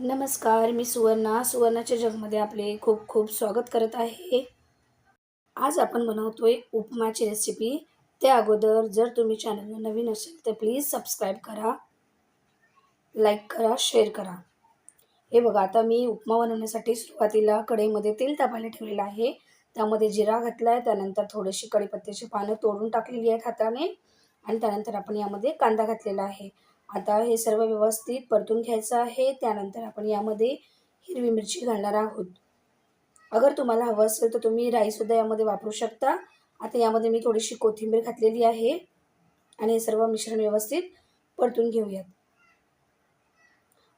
नमस्कार मी सुवर्णा. सुवर्णाच्या जगमध्ये आपले खूप खूप स्वागत करत आहे. आज आपण बनवतोय उपमाची रेसिपी त्या अगोदर जर तुम्ही चॅनलला नवीन असेल तर प्लीज सबस्क्राईब करा लाईक करा शेअर करा. हे बघा आता मी उपमा बनवण्यासाठी सुरुवातीला कढईमध्ये तेल तापायला ठेवलेलं आहे. त्यामध्ये जिरा घातला आहे त्यानंतर थोडीशी कढीपत्त्याची पानं तोडून टाकलेली आहेत हाताने आणि त्यानंतर आपण यामध्ये कांदा घातलेला आहे. आता हे सर्व व्यवस्थित परतून घ्यायचं आहे. त्यानंतर आपण यामध्ये हिरवी मिरची घालणार आहोत. अगर तुम्हाला हवं असेल तर तुम्ही राईसुद्धा यामध्ये वापरू शकता. आता यामध्ये मी थोडीशी कोथिंबीर घातलेली आहे. आणि हे सर्व मिश्रण व्यवस्थित परतून घेऊयात.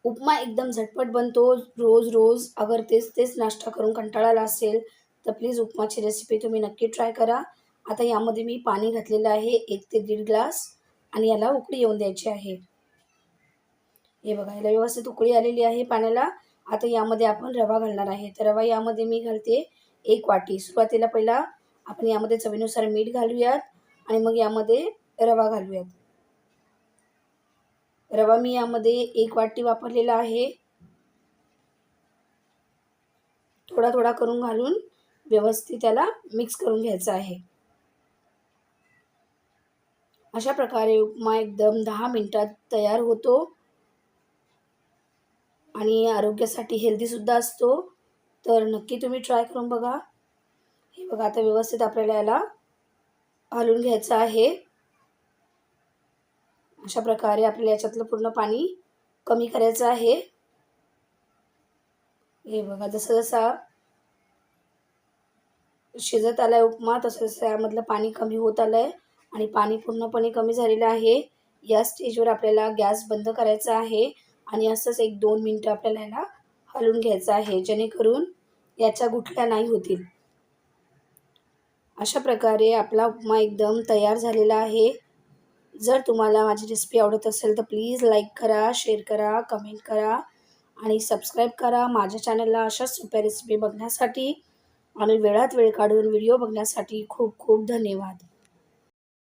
उपमा एकदम झटपट बनतो. रोज रोज अगर तेच तेच नाश्ता करून कंटाळा आला असेल तर प्लीज उपमाची रेसिपी तुम्ही नक्की ट्राय करा. आता यामध्ये मी पाणी घातलेलं आहे. एक ते दीड ग्लास. आणि याला उकळी येऊन द्यायची आहे. हे बघा याला व्यवस्थित उकळी आलेली आहे पाण्याला. आता यामध्ये आपण रवा घालणार आहे. तर रवा यामध्ये मी घालते एक वाटी. सुरुवातीला पहिला आपण यामध्ये चवीनुसार मीठ घालूयात आणि मग यामध्ये रवा घालूयात. रवा मी यामध्ये एक वाटी वापरलेला आहे. थोडा थोडा करून घालून व्यवस्थित त्याला मिक्स करून घ्यायचं आहे. अशा प्रकारे उपमा एकदम दहा मिनटात तयार होतो. आणि आरोग्यासाठी हेल्दीसुद्धा असतो. तर नक्की तुम्ही ट्राय करून बघा. हे बघा आता व्यवस्थित आपल्याला याला हलवून घ्यायचं आहे. अशा प्रकारे आपल्याला याच्यातलं पूर्ण पाणी कमी करायचं आहे. हे बघा जसं जसा शिजत आलाय उपमा तसं तसं यामधलं पाणी कमी होत आलं आहे आणि पाणी पूर्णपणे कमी झालेलं आहे. या स्टेजवर आपल्याला गॅस बंद करायचा आहे. आणि असंच एक दोन मिनटं आपल्याला याला हलवून घ्यायचं आहे जेणेकरून याच्या गुठल्या नाही होतील. अशा प्रकारे आपला उपमा एकदम तयार झालेला आहे. जर तुम्हाला माझी रेसिपी आवडत असेल तर प्लीज लाईक करा शेअर करा कमेंट करा आणि सबस्क्राईब करा. माझ्या चॅनलला अशाच सोप्या रेसिपी बघण्यासाठी आणि वेळात वेळ काढून व्हिडिओ बघण्यासाठी खूप खूप धन्यवाद.